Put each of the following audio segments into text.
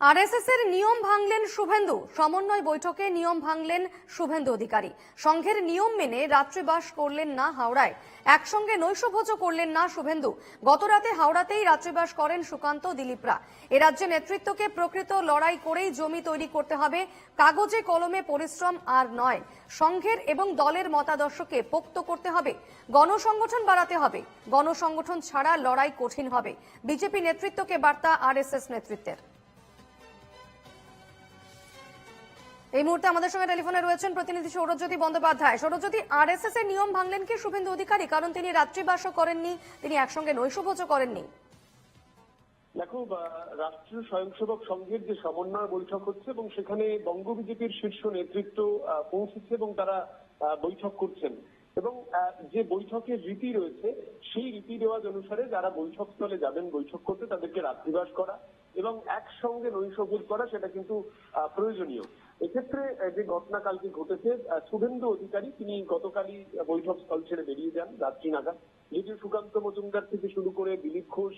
RSS এর নিয়ম ভাঙলেন শুভেন্দু, সমন্বয় বৈঠকে নিয়ম ভাঙলেন শুভেন্দু অধিকারী। সংঘের নিয়ম মেনে রাত্রিবাস করলেন না হাওড়ায়। একসঙ্গে নৈশভোজও করলেন না শুভেন্দু। গতরাতে হাওড়াতেই রাত্রিবাস করেন সুকান্ত দিলীপরা। এ রাজ্যে নেতৃত্বকে প্রকৃত লড়াই করেই জমি তৈরি করতে হবে, কাগজে কলমে পরিশ্রম আর নয়। সংঘের এবং দলের মতাদর্শকে পোক্ত করতে হবে, গণসংগঠন বাড়াতে হবে। গণসংগঠন ছাড়া লড়াই কঠিন হবে। বিজেপি নেতৃত্বকে বার্তা আরএসএস নেতৃত্বের। এই মুহূর্তে আমাদের সঙ্গে টেলিফোনে রয়েছেন প্রতিনিধি সৌরজ্যোতি বন্দ্যোপাধ্যায়। সৌরজ্যোতি আর এস এর নিয়ম ভাঙলেন কি শুভেন্দু অধিকারী? কারণ তিনি রাত্রিবাসও করেননি, তিনি একসঙ্গে নৈশভোজও করেননি। দেখো রাষ্ট্রীয় স্বয়ংসেবক সংঘের যে সমন্বয় বৈঠক হচ্ছে এবং সেখানে বঙ্গ বিজেপির শীর্ষ নেতৃত্ব পৌঁছেছে এবং তারা বৈঠক করছেন। এবং যে বৈঠকের রীতি রয়েছে, সেই রীতি রেওয়াজ অনুসারে যারা বৈঠক স্থলে যাবেন, বৈঠক করতে তাদেরকে রাত্রিবাস করা এবং একসঙ্গে নৈশভোজ করা সেটা কিন্তু প্রয়োজনীয়। এক্ষেত্রে যে ঘটনা কালকে ঘটেছে শুভেন্দু অধিকারী, তিনি গতকালই বৈঠক স্থল ছেড়ে বেরিয়ে যান, রাত্রি নাগাদ। যদিও সুকান্ত মজুমদার থেকে শুরু করে দিলীপ ঘোষ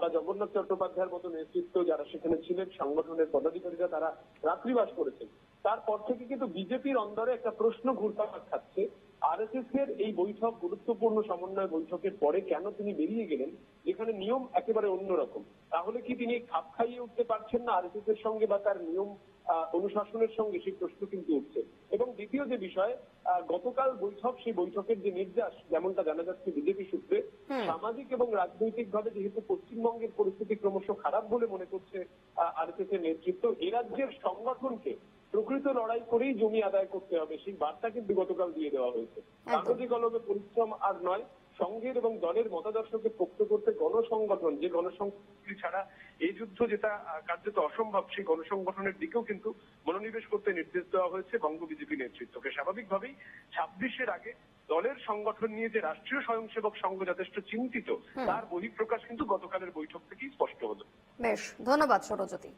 বা জগন্নাথ চট্টোপাধ্যায়ের মতো নেতৃত্ব যারা সেখানে ছিলেন, সংগঠনের পদাধিকারীরা তারা রাত্রিবাস করেছেন। তারপর থেকে কিন্তু বিজেপির অন্দরে একটা প্রশ্ন ঘুরপাক খাচ্ছে আরএসএস এর এই বৈঠক গুরুত্বপূর্ণ সমন্বয় বৈঠকের পরে কেন তিনি বেরিয়ে গেলেন? যেখানে নিয়ম একেবারে অন্যরকম। তাহলে কি তিনি খাপ খাইয়ে উঠতে পারছেন না আরএসএস এর সঙ্গে বা তার নিয়ম অনুশাসনের সঙ্গে? সেই প্রশ্ন কিন্তু উঠছে। এবং দ্বিতীয় যে বিষয় আহ, গতকাল বৈঠক সেই বৈঠকের যে নির্যাস যেমনটা জানা যাচ্ছে বিজেপি সূত্রে সামাজিক এবং রাজনৈতিক ভাবে যেহেতু পশ্চিমবঙ্গের পরিস্থিতি ক্রমশ খারাপ বলে মনে করছে আরএসএস এর নেতৃত্ব এ রাজ্যের সংগঠনকে প্রকৃত লড়াই করেই জমি আদায় করতে হবে। সেই বার্তা কিন্তু গতকাল দিয়ে দেওয়া হয়েছে। কাগজে কলমে পরিশ্রম আর নয় সংঘের এবং দলের মতাদর্শকে পোক্ত করতে গণসংগঠন যে গণসংগঠন ছাড়া এই যুদ্ধ যেটা কার্যত অসম্ভব সেই গণসংগঠনের দিকেও কিন্তু মনোনিবেশ করতে নির্দেশ দেওয়া হয়েছে বঙ্গ বিজেপি নেতৃত্বকে। স্বাভাবিকভাবেই ছাব্বিশের আগে দলের সংগঠন নিয়ে যে রাষ্ট্রীয় স্বয়ংসেবক সংঘ যথেষ্ট চিন্তিত তার বহিঃপ্রকাশ কিন্তু গতকালের বৈঠক থেকেই স্পষ্ট হলো। বেশ ধন্যবাদ সৌরজ্যোতি